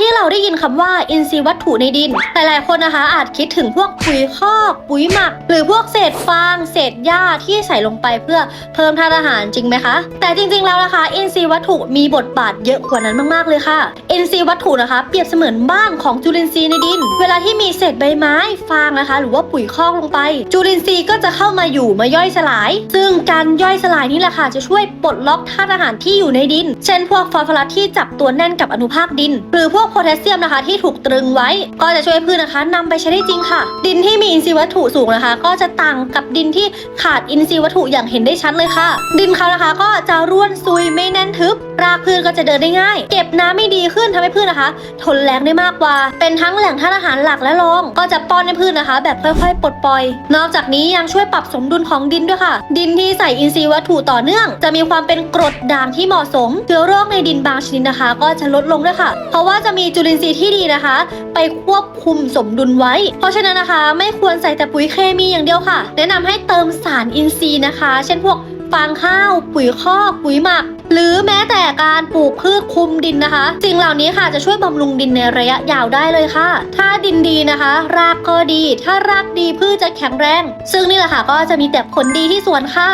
ที่เราได้ยินคำว่าอินทรีย์วัตถุในดิน หลายๆคนนะคะ อาจคิดถึงพวกปุ๋ยคอกปุ๋ยหมัก หรือพวกเศษฟาง เศษหญ้าที่ใส่ลงไปเพื่อเพิ่มธาตุอาหารจริงไหมคะ แต่จริงๆแล้วนะคะ อินทรีย์วัตถุมีบทบาทเยอะกว่านั้นมากๆเลยค่ะ อินทรีย์วัตถุนะคะ เปรียบเสมือนบ้านของจุลินทรีย์ในดิน เวลาที่มีเศษใบไม้ฟางนะคะ หรือว่าปุ๋ยคอกลงไป จุลินทรีย์ก็จะเข้ามาอยู่มาย่อยสลาย ซึ่งการย่อยสลายนี่แหละค่ะจะช่วยปลดล็อกธาตุอาหารที่อยู่ในดิน เช่น พวกฟอสฟอรัสที่จับตัวแน่นกับอนุภาคดิน หรือพวกกโพแทสเซียมนะคะ ที่ถูกตรึงไว้ ก็จะช่วยพืชนะคะนำไปใช้ได้จริงค่ะ ดินที่มีอินทรีย์วัตถุสูงนะคะ ก็จะต่างกับดินที่ขาดอินทรีย์วัตถุอย่างเห็นได้ชัดเลยค่ะ ดินเขานะคะก็จะร่วนซุยไม่แน่นทึบ รากพืชก็จะเดินได้ง่าย เก็บน้ำไม่ดีขึ้นทำให้พืชนะคะ ทนแรงได้มากกว่า เป็นทั้งแหล่งธาตุอาหารหลักและรอง ก็จะป้อนให้พืชนะคะ แบบค่อยๆ ปลดปล่อย นอกจากนี้ยังช่วยปรับสมดุลของดินด้วยค่ะ ดินที่ใส่อินทรีย์วัตถุต่อเนื่อง จะมีความเป็นกรดด่างที่เหมาะสมเชื้อโรคในดินบางชนิดนะคะ ก็จะลดลงด้วยค่ะ เพราะว่าจะมีจุลินทรีย์ที่ดีนะคะ ไปควบคุมสมดุลไว้ เพราะฉะนั้นนะคะ ไม่ควรใส่แต่ปุ๋ยเคมีอย่างเดียวค่ะ แนะนำให้เติมสารอินทรีย์นะคะ เช่นพวกฟางข้าว ปุ๋ยคอกปุ๋ยหมัก หรือแม้แต่การปลูกพืชคุมดินนะคะสิ่งเหล่านี้ค่ะจะช่วยบำรุงดินในระยะยาวได้เลยค่ะ ถ้าดินดีนะคะ รากก็ดี ถ้ารากดีพืชจะแข็งแรง ซึ่งนี่แหละค่ะก็จะมีแต่ผลดีที่สวนค่ะ